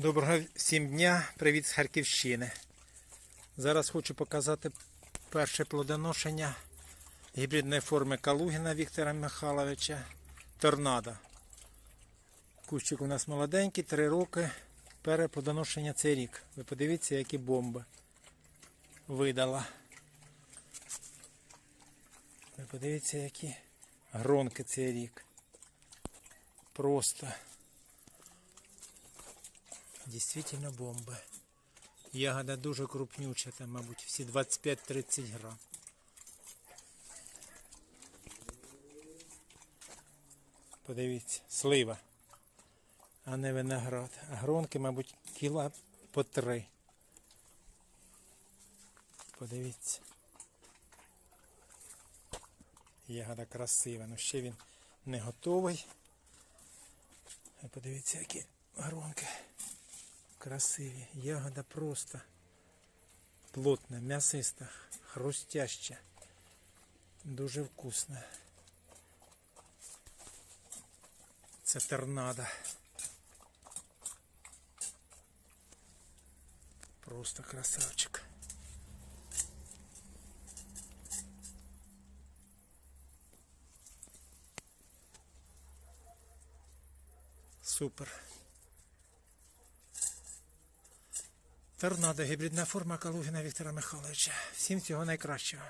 Доброго всім дня, привіт з Харківщини. Зараз хочу показати перше плодоношення гібридної форми Калугіна Віктора Михайловича Торнадо. Кущик у нас молоденький, 3 роки. Переплодоношення цей рік. Ви подивіться, які бомби видала. Ви подивіться, які гронки цей рік. Просто. Дійсно бомба. Ягода дуже крупнюча, там, мабуть, всі 25-30 грам. Подивіться, слива, а не виноград. А гронки, мабуть, кіла по три. Подивіться. Ягода красива, ну ще він не готовий. Подивіться, які гронки красиві. Ягода просто плотна, м'ясиста, хрустяща. Дуже вкусна. Це торнадо. Просто красавчик. Супер. Торнадо, гібридна форма Калугіна Віктора Михайловича. Всім всього найкращого.